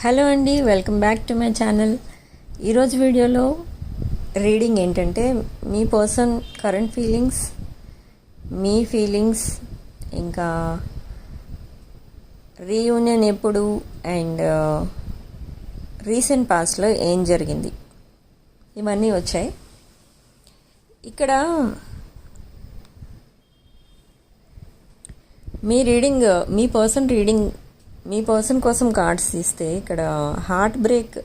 Hello అండి welcome back to my channel. ఈరోజు వీడియోలో రీడింగ్ ఏంటంటే మీ పర్సన్ కరెంట్ ఫీలింగ్స్ మీ ఫీలింగ్స్ ఇంకా రీయూనియన్ ఎప్పుడు అండ్ రీసెంట్ పాస్ట్లో ఏం జరిగింది. ఇవన్నీ వచ్చాయి. ఇక్కడ మీ రీడింగ్ మీ పర్సన్ రీడింగ్ మీ పర్సన్ కోసం కార్డ్స్ తీస్తే ఇక్కడ హార్ట్ బ్రేక్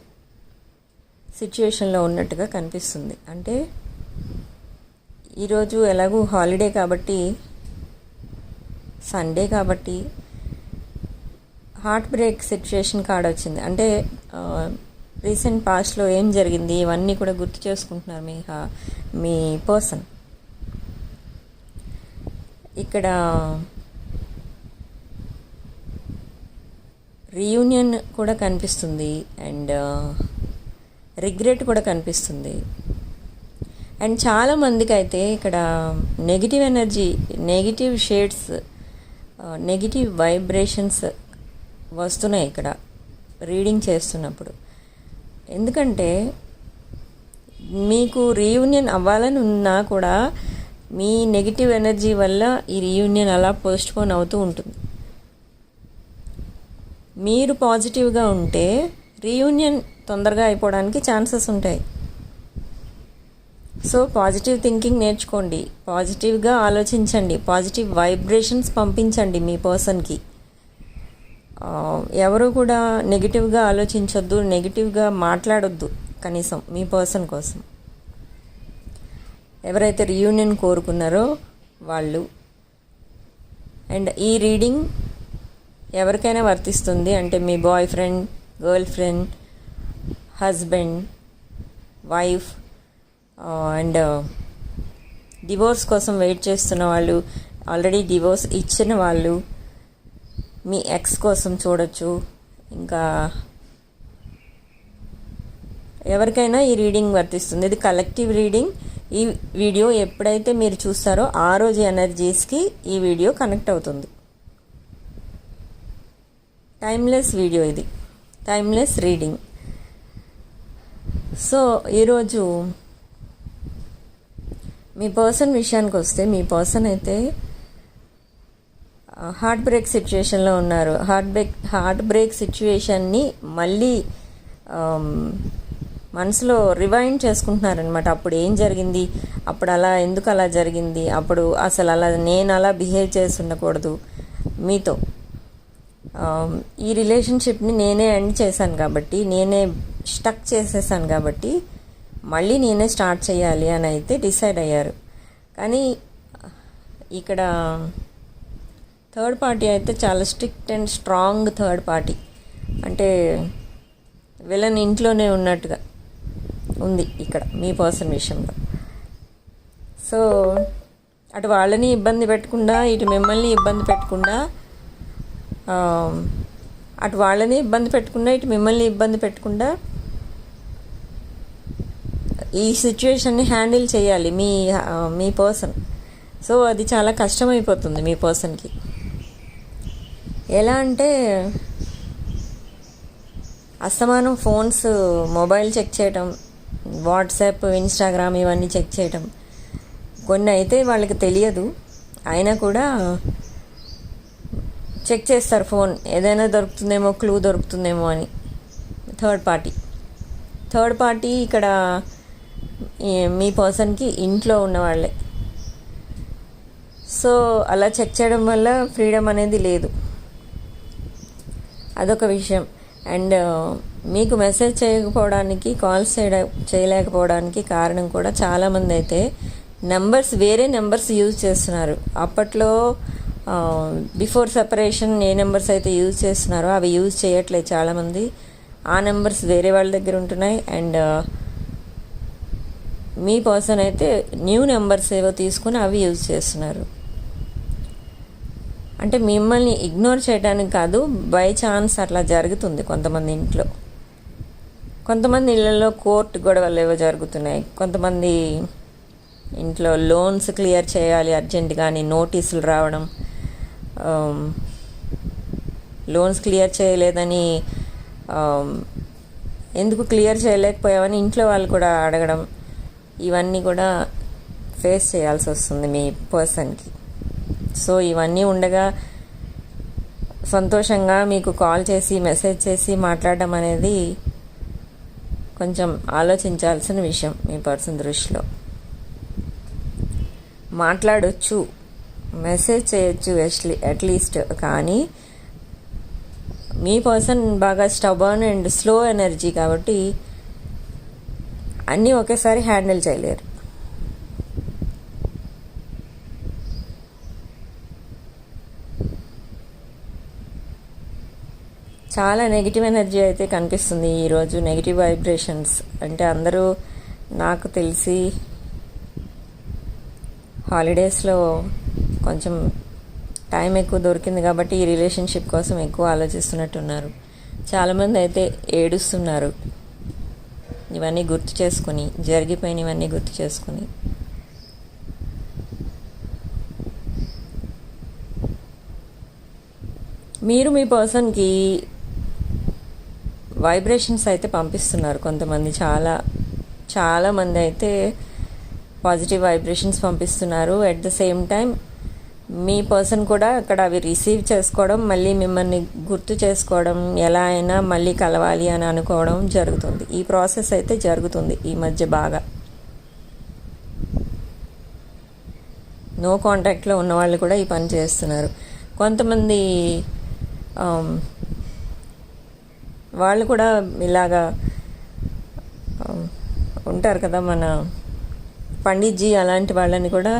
సిచ్యుయేషన్లో ఉన్నట్టుగా కనిపిస్తుంది. అంటే ఈరోజు ఎలాగూ హాలిడే కాబట్టి సండే కాబట్టి హార్ట్ బ్రేక్ సిచ్యుయేషన్ కార్డ్ వచ్చింది. అంటే రీసెంట్ పాస్ట్లో ఏం జరిగింది? ఇవన్నీ కూడా గుర్తు చేసుకుంటున్నారు మీ మీ పర్సన్. ఇక్కడ రీయూనియన్ కూడా కనిపిస్తుంది అండ్ రిగ్రెట్ uh, కూడా కనిపిస్తుంది. అండ్ చాలామందికి అయితే ఇక్కడ negative energy negative shades negative vibrations వస్తున్నాయి ఇక్కడ రీడింగ్ చేస్తున్నప్పుడు. ఎందుకంటే మీకు రీయూనియన్ అవ్వాలని ఉన్నా కూడా మీ నెగిటివ్ ఎనర్జీ వల్ల ఈ రీయూనియన్ అలా పోస్ట్పోన్ అవుతూ ఉంటుంది. మీరు పాజిటివ్గా ఉంటే రీయూనియన్ తొందరగా అయిపోవడానికి ఛాన్సెస్ ఉంటాయి. సో పాజిటివ్ థింకింగ్ నేర్చుకోండి. పాజిటివ్గా ఆలోచించండి. పాజిటివ్ వైబ్రేషన్స్ పంపించండి మీ పర్సన్కి. ఎవరు కూడా నెగిటివ్గా ఆలోచించొద్దు నెగిటివ్గా మాట్లాడొద్దు కనీసం మీ పర్సన్ కోసం. ఎవరైతే రీయూనియన్ కోరుకున్నారో వాళ్ళు. అండ్ ఈ రీడింగ్ ఎవరికైనా వర్తిస్తుంది. అంటే మీ boyfriend girlfriend husband wife and divorce కోసం వెయిట్ చేస్తున్న వాళ్ళు ఆల్రెడీ డివోర్స్ ఇచ్చిన వాళ్ళు మీ ఎక్స్ కోసం చూడొచ్చు. ఇంకా ఎవరికైనా ఈ రీడింగ్ వర్తిస్తుంది. ఇది కలెక్టివ్ రీడింగ్ ఈ వీడియో ఎప్పుడైతే మీరు చూస్తారో ఆ రోజు ఎనర్జీస్కి ఈ వీడియో కనెక్ట్ అవుతుంది. టైమ్లెస్ వీడియో ఇది. టైమ్లెస్ రీడింగ్ సో ఈరోజు మీ పర్సన్ విషయానికి వస్తే మీ పర్సన్ అయితే హార్ట్ బ్రేక్ సిచ్యువేషన్లో ఉన్నారు. హార్ట్ బ్రేక్ హార్ట్ బ్రేక్ సిచ్యువేషన్ని మళ్ళీ మనసులో రివైండ్ చేసుకుంటున్నారనమాట అప్పుడు ఏం జరిగింది? అప్పుడు అలా ఎందుకు అలా జరిగింది? అప్పుడు అసలు అలా నేను అలా బిహేవ్ చేసి ఉండకూడదు. మీతో. Um, ఈ రిలేషన్షిప్ని నేనే ఎండ్ చేశాను కాబట్టి నేనే స్టక్ చేసేసాను కాబట్టి మళ్ళీ నేనే స్టార్ట్ చేయాలి అని అయితే డిసైడ్ అయ్యారు. కానీ ఇక్కడ థర్డ్ పార్టీ అయితే చాలా strict and strong third party అంటే విలన్ ఇంట్లోనే ఉన్నట్టుగా ఉంది ఇక్కడ మీ పర్సన్ విషయంలో. సో అటు వాళ్ళని ఇబ్బంది పెట్టకుండా ఇటు మిమ్మల్ని ఇబ్బంది పెట్టకుండా అటు వాళ్ళని ఇబ్బంది పెట్టకుండా ఇటు మిమ్మల్ని ఇబ్బంది పెట్టకుండా ఈ సిచ్యువేషన్ని హ్యాండిల్ చేయాలి మీ మీ పర్సన్. సో అది చాలా కష్టమైపోతుంది మీ పర్సన్కి. ఎలా అంటే అస్తమానం ఫోన్స్ మొబైల్ చెక్ చేయటం వాట్సాప్ ఇన్స్టాగ్రామ్ ఇవన్నీ చెక్ చేయటం. కొన్ని అయితే వాళ్ళకి తెలియదు అయినా కూడా చెక్ చేస్తారు ఫోన్. ఏదైనా దొరుకుతుందేమో క్లూ దొరుకుతుందేమో అని. Third party. థర్డ్ పార్టీ ఇక్కడ మీ పర్సన్కి ఇంట్లో ఉన్నవాళ్ళే సో అలా చెక్ చేయడం వల్ల ఫ్రీడమ్ అనేది లేదు. అదొక విషయం. అండ్ మీకు మెసేజ్ చేయకపోవడానికి కాల్స్ చేయడం చేయలేకపోవడానికి కారణం కూడా చాలామంది అయితే నెంబర్స్ వేరే నెంబర్స్ యూజ్ చేస్తున్నారు. అప్పట్లో బిఫోర్ సెపరేషన్ ఏ నెంబర్స్ అయితే యూజ్ చేస్తున్నారో అవి యూజ్ చేయట్లేదు చాలామంది. ఆ నెంబర్స్ వేరే వాళ్ళ దగ్గర ఉంటున్నాయి అండ్ మీ పర్సన్ అయితే న్యూ నెంబర్స్ ఏవో తీసుకుని అవి యూజ్ చేస్తున్నారు. అంటే మిమ్మల్ని ఇగ్నోర్ చేయడానికి కాదు బై ఛాన్స్ అట్లా జరుగుతుంది కొంతమంది ఇంట్లో. కొంతమంది ఇళ్ళల్లో కోర్టు గొడవలు ఏవో జరుగుతున్నాయి. కొంతమంది ఇంట్లో లోన్స్ క్లియర్ చేయాలి అర్జెంట్ కానీ నోటీసులు రావడం. Um, లోన్స్ క్లియర్ చేయలేదని um, ఎందుకు క్లియర్ చేయలేకపోయావని ఇంట్లో వాళ్ళు కూడా అడగడం ఇవన్నీ కూడా ఫేస్ చేయాల్సి వస్తుంది మీ పర్సన్కి సో ఇవన్నీ ఉండగా సంతోషంగా మీకు కాల్ చేసి మెసేజ్ చేసి మాట్లాడడం అనేది కొంచెం ఆలోచించాల్సిన విషయం మీ పర్సన్ దృష్టిలో. మాట్లాడొచ్చు. మెసేజ్ చేయొచ్చు ఎట్లీ అట్లీస్ట్. కానీ మీ పర్సన్ బాగా స్టబర్న్ అండ్ స్లో ఎనర్జీ కాబట్టి అన్నీ ఒకేసారి హ్యాండిల్ చేయలేరు. చాలా నెగిటివ్ ఎనర్జీ అయితే కనిపిస్తుంది ఈరోజు నెగిటివ్ వైబ్రేషన్స్. అంటే అందరూ నాకు తెలిసి హాలిడేస్లో కొంచెం టైం ఎక్కువ దొరికింది కాబట్టి ఈ రిలేషన్షిప్ కోసం ఎక్కువ ఆలోచిస్తున్నట్టున్నారు. చాలామంది అయితే ఏడుస్తున్నారు. ఇవన్నీ గుర్తు చేసుకొని జరిగిపోయినవన్నీ గుర్తు చేసుకొని. మీరు మీ పర్సన్కి వైబ్రేషన్స్ అయితే పంపిస్తున్నారు కొంతమంది. చాలా చాలామంది అయితే పాజిటివ్ వైబ్రేషన్స్ పంపిస్తున్నారు. ఎట్ ద సేమ్ టైం మీ పర్సన్ కూడా అక్కడ అవి రిసీవ్ చేసుకోవడం మళ్ళీ మిమ్మల్ని గుర్తు చేసుకోవడం ఎలా అయినా మళ్ళీ కలవాలి అని అనుకోవడం జరుగుతుంది. ఈ ప్రాసెస్ అయితే జరుగుతుంది ఈ మధ్య బాగా. నో కాంటాక్ట్లో ఉన్న వాళ్ళు కూడా ఈ పని చేస్తున్నారు. కొంతమంది వాళ్ళు కూడా ఇలాగా ఉంటారు కదా మన పండిట్జీ అలాంటి వాళ్ళని కూడా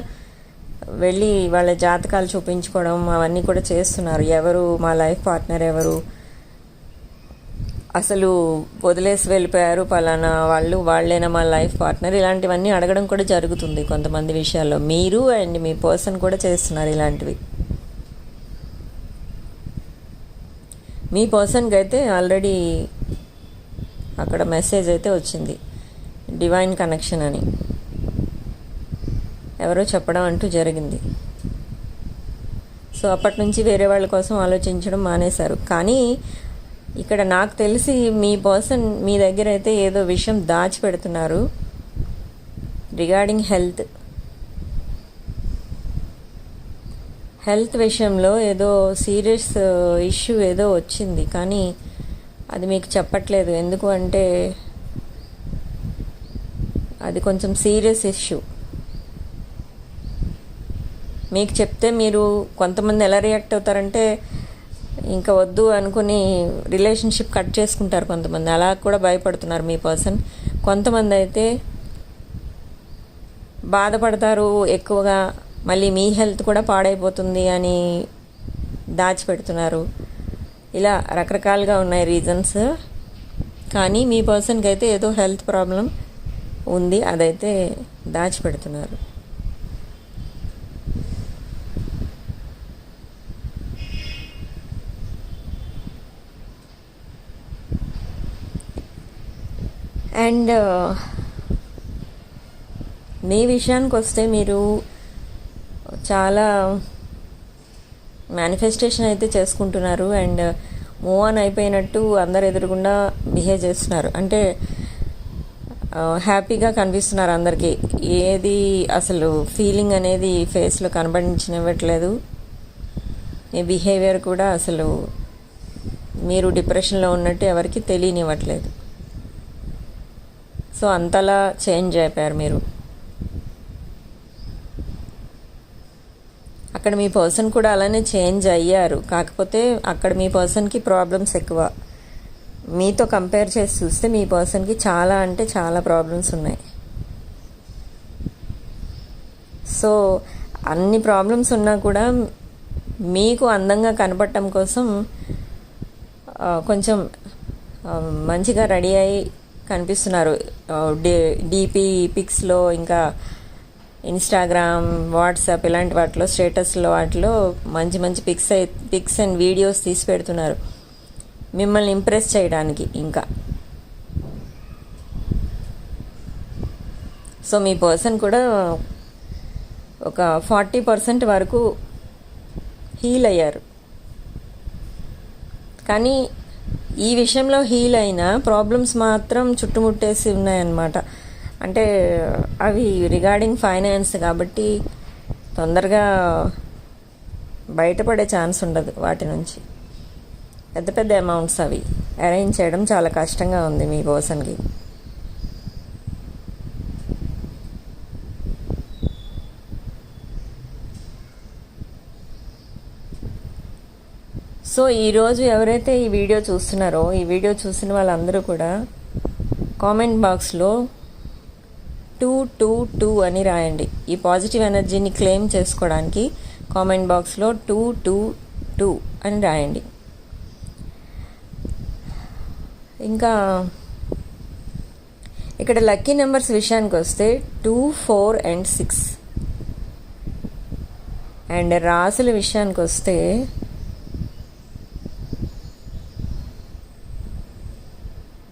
వెళ్ళి వాళ్ళ జాతకాలు చూపించుకోవడం అవన్నీ కూడా చేస్తున్నారు. ఎవరు మా లైఫ్ పార్ట్నర్ ఎవరు? అసలు వదిలేసి వెళ్ళిపోయారు పలానా వాళ్ళు వాళ్ళేనా మా లైఫ్ పార్ట్నర్? ఇలాంటివన్నీ అడగడం కూడా జరుగుతుంది కొంతమంది విషయాల్లో. మీరు అండ్ మీ పర్సన్ కూడా చేస్తున్నారు ఇలాంటివి. మీ పర్సన్కి అయితే ఆల్రెడీ అక్కడ మెసేజ్ అయితే వచ్చింది. డివైన్ కనెక్షన్ అని. ఎవరో చెప్పడం అంటూ జరిగింది. సో అప్పటి నుంచి వేరే వాళ్ళ కోసం ఆలోచించడం మానేశారు. కానీ ఇక్కడ నాకు తెలిసి మీ పర్సన్ మీ దగ్గర అయితే ఏదో విషయం దాచిపెడుతున్నారు రిగార్డింగ్ హెల్త్. హెల్త్ విషయంలో ఏదో సీరియస్ ఇష్యూ ఏదో వచ్చింది. కానీ అది మీకు చెప్పట్లేదు. ఎందుకు అంటే అది కొంచెం సీరియస్ ఇష్యూ. మీకు చెప్తే మీరు కొంతమంది ఎలా రియాక్ట్ అవుతారంటే ఇంకా వద్దు అనుకుని రిలేషన్షిప్ కట్ చేసుకుంటారు కొంతమంది. అలా కూడా భయపడుతున్నారు మీ పర్సన్. కొంతమంది అయితే బాధపడతారు ఎక్కువగా. మళ్ళీ మీ హెల్త్ కూడా పాడైపోతుంది అని దాచిపెడుతున్నారు. ఇలా రకరకాలుగా ఉన్నాయి రీజన్స్. కానీ మీ పర్సన్కి అయితే ఏదో హెల్త్ ప్రాబ్లం ఉంది. అదైతే దాచిపెడుతున్నారు. అండ్ మీ విషయానికి వస్తే మీరు చాలా మేనిఫెస్టేషన్ అయితే చేసుకుంటున్నారు అండ్ మూవ్ ఆన్ అయిపోయినట్టు అందరు ఎదురుగుండా బిహేవ్ చేస్తున్నారు. అంటే హ్యాపీగా కనిపిస్తున్నారు అందరికీ. ఏది అసలు ఫీలింగ్ అనేది ఫేస్లో కనబడించనివ్వట్లేదు. మీ బిహేవియర్ కూడా అసలు మీరు డిప్రెషన్లో ఉన్నట్టు ఎవరికి తెలియనివ్వట్లేదు. సో అంతలా చేంజ్ అయిపోయారు మీరు. అక్కడ మీ పర్సన్ కూడా అలానే చేంజ్ అయ్యారు. కాకపోతే అక్కడ మీ పర్సన్కి ప్రాబ్లమ్స్ ఎక్కువ. మీతో కంపేర్ చేసి చూస్తే మీ పర్సన్కి చాలా అంటే చాలా ప్రాబ్లమ్స్ ఉన్నాయి. సో అన్ని ప్రాబ్లమ్స్ ఉన్నా కూడా మీకు అందంగా కనపడటం కోసం కొంచెం మంచిగా రెడీ అయ్యి కనిపిస్తున్నారు. డి డిపి పిక్స్లో ఇంకా ఇన్స్టాగ్రామ్ వాట్సాప్ ఇలాంటి వాటిలో స్టేటస్లో వాటిలో మంచి మంచి పిక్స్ పిక్స్ అండ్ వీడియోస్ తీసి పెడుతున్నారు. మిమ్మల్ని ఇంప్రెస్ చేయడానికి ఇంకా. సో మీ పర్సన్ కూడా ఒక ఫార్టీ పర్సెంట్ వరకు హీల్ అయ్యారు. కానీ ఈ విషయంలో హీల్ అయిన ప్రాబ్లమ్స్ మాత్రం చుట్టుముట్టేసి ఉన్నాయన్నమాట. అంటే అవి రిగార్డింగ్ ఫైనాన్స్ కాబట్టి తొందరగా బయటపడే ఛాన్స్ ఉండదు వాటి నుంచి. పెద్ద పెద్ద అమౌంట్స్ అవి. అరేంజ్ చేయడం చాలా కష్టంగా ఉంది మీ పర్సన్కి సో ఈరోజు ఎవరైతే ఈ వీడియో చూస్తున్నారో ఈ వీడియో చూసిన వాళ్ళందరూ కూడా కామెంట్ బాక్స్లో టూ టూ టూ అని రాయండి. ఈ పాజిటివ్ ఎనర్జీని క్లెయిమ్ చేసుకోవడానికి కామెంట్ బాక్స్లో టూ టూ టూ అని రాయండి. ఇంకా ఇక్కడ లక్కీ నెంబర్స్ విషయానికి వస్తే two four and six. And రాసుల విషయానికి వస్తే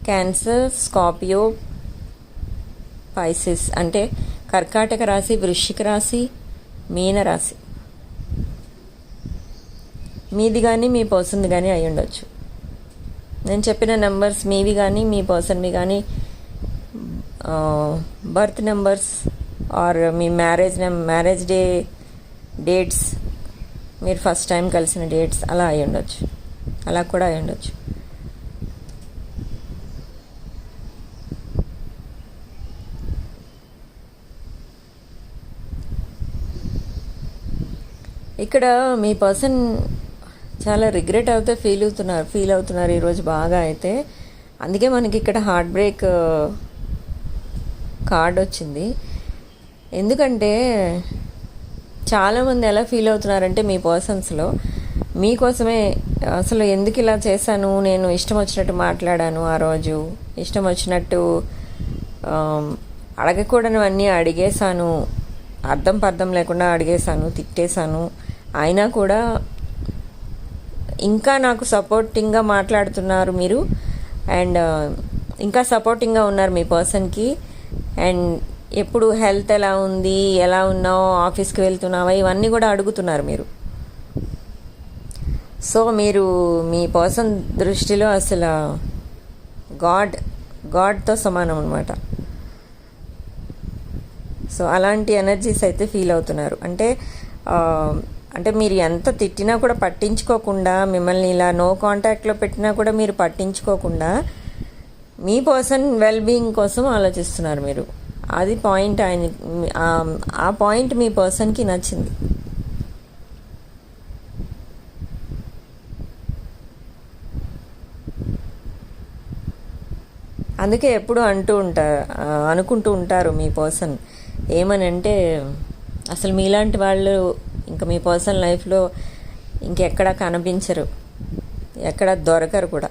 క్యాన్సర్ స్కార్పియో పైసిస్ అంటే కర్కాటక రాశి వృశ్చిక రాశి మీన రాశి. మీది కానీ మీ పర్సన్ది కానీ అయి ఉండొచ్చు. నేను చెప్పిన నెంబర్స్ మీవి కానీ మీ పర్సన్వి కానీ బర్త్ నెంబర్స్ ఆర్ మీ మ్యారేజ్ మ్యారేజ్ డే డేట్స్ మీరు ఫస్ట్ టైం కలిసిన డేట్స్ అలా అయి ఉండొచ్చు. అలా కూడా అయి ఉండొచ్చు. ఇక్కడ మీ పర్సన్ చాలా రిగ్రెట్ అవుతే ఫీల్ అవుతున్నారు ఫీల్ అవుతున్నారు ఈరోజు బాగా అయితే. అందుకే మనకి ఇక్కడ హార్ట్ బ్రేక్ కార్డ్ వచ్చింది. ఎందుకంటే చాలామంది ఎలా ఫీల్ అవుతున్నారంటే మీ పర్సన్స్లో మీకోసమే అసలు ఎందుకు ఇలా చేశాను నేను ఇష్టం వచ్చినట్టు మాట్లాడాను ఆ రోజు ఇష్టం వచ్చినట్టు అడగకూడనివన్నీ అడిగేశాను అర్థం పర్థం లేకుండా అడిగేశాను తిట్టేశాను. అయినా కూడా ఇంకా నాకు సపోర్టింగ్గా మాట్లాడుతున్నారు మీరు. అండ్ uh, ఇంకా సపోర్టింగ్గా ఉన్నారు మీ పర్సన్కి అండ్ ఎప్పుడు హెల్త్ ఎలా ఉంది ఎలా ఉన్నావు ఆఫీస్కి వెళ్తున్నావా ఇవన్నీ కూడా అడుగుతున్నారు మీరు. సో మీరు మీ పర్సన్ దృష్టిలో అసలు గాడ్ గాడ్తో సమానం అనమాట సో అలాంటి ఎనర్జీస్ అయితే ఫీల్ అవుతున్నారు. అంటే uh, అంటే మీరు ఎంత తిట్టినా కూడా పట్టించుకోకుండా మిమ్మల్ని ఇలా నో కాంటాక్ట్లో పెట్టినా కూడా మీరు పట్టించుకోకుండా మీ పర్సన్ వెల్ బీయింగ్ కోసం ఆలోచిస్తున్నారు మీరు. అది పాయింట్ ఆయన ఆ పాయింట్ మీ పర్సన్కి నచ్చింది. అందుకే ఎప్పుడు అంటూ ఉంటారు అనుకుంటూ ఉంటారు మీ పర్సన్ ఏమని అంటే అసలు మీలాంటి వాళ్ళు ఇంకా మీ పర్సనల్ లైఫ్లో ఇంకెక్కడా కనిపించరు. ఎక్కడ దొరకరు కూడా.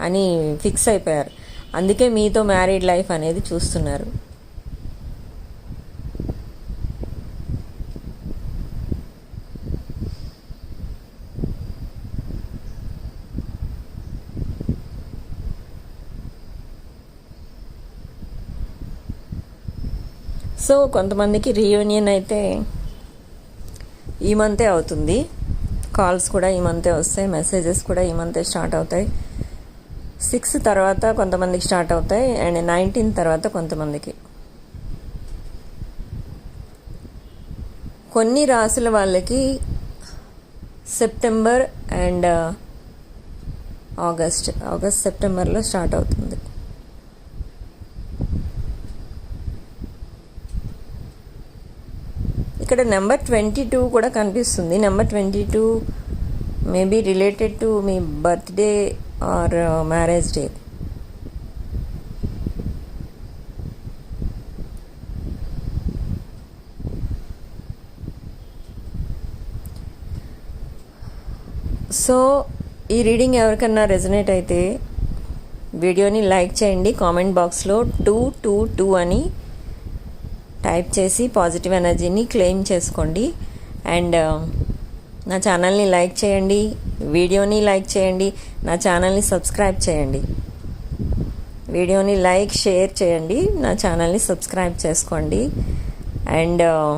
అని ఫిక్స్ అయిపోయారు. అందుకే మీతో మ్యారీడ్ లైఫ్ అనేది చూస్తున్నారు. సో కొంతమందికి రీయూనియన్ అయితే ఈ మంతే అవుతుంది. కాల్స్ కూడా ఈ మంతే వస్తాయి. మెసేజెస్ కూడా ఈ మంతే స్టార్ట్ అవుతాయి. సిక్స్ తర్వాత కొంతమందికి స్టార్ట్ అవుతాయి. అండ్ నైన్టీన్ తర్వాత కొంతమందికి. కొన్ని రాసుల వాళ్ళకి September and uh, August. August సెప్టెంబర్లో స్టార్ట్ అవుతుంది. ఇక్కడ నెంబర్ ట్వంటీ టూ కూడా కనిపిస్తుంది. Number twenty two maybe related to me birthday or marriage day. So ఈ రీడింగ్ ఎవరికన్నా రెజనేట్ అయితే వీడియోని లైక్ చేయండి. కామెంట్ బాక్స్లో టూ టూ టూ అని టైప్ చేసి పాజిటివ్ ఎనర్జీని క్లెయిమ్ చేసుకోండి. అండ్ uh, నా ఛానల్ని లైక్ చేయండి. వీడియోని లైక్ చేయండి. నా ఛానల్ని సబ్స్క్రైబ్ చేయండి. వీడియోని లైక్ షేర్ చేయండి. నా ఛానల్ని సబ్స్క్రైబ్ చేసుకోండి. అండ్ uh,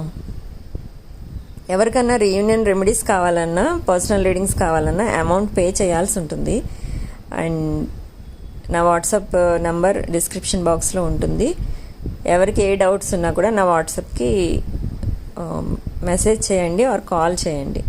ఎవరికన్నా రీయూనియన్ రెమెడీస్ కావాలన్నా పర్సనల్ రీడింగ్స్ కావాలన్నా అమౌంట్ పే చేయాల్సి ఉంటుంది. అండ్ నా వాట్సాప్ నంబర్ డిస్క్రిప్షన్ బాక్స్లో ఉంటుంది. ఎవరికి ఏ డౌట్స్ ఉన్నా కూడా నా వాట్సాప్కి మెసేజ్ చేయండి ఆర్ కాల్ చేయండి.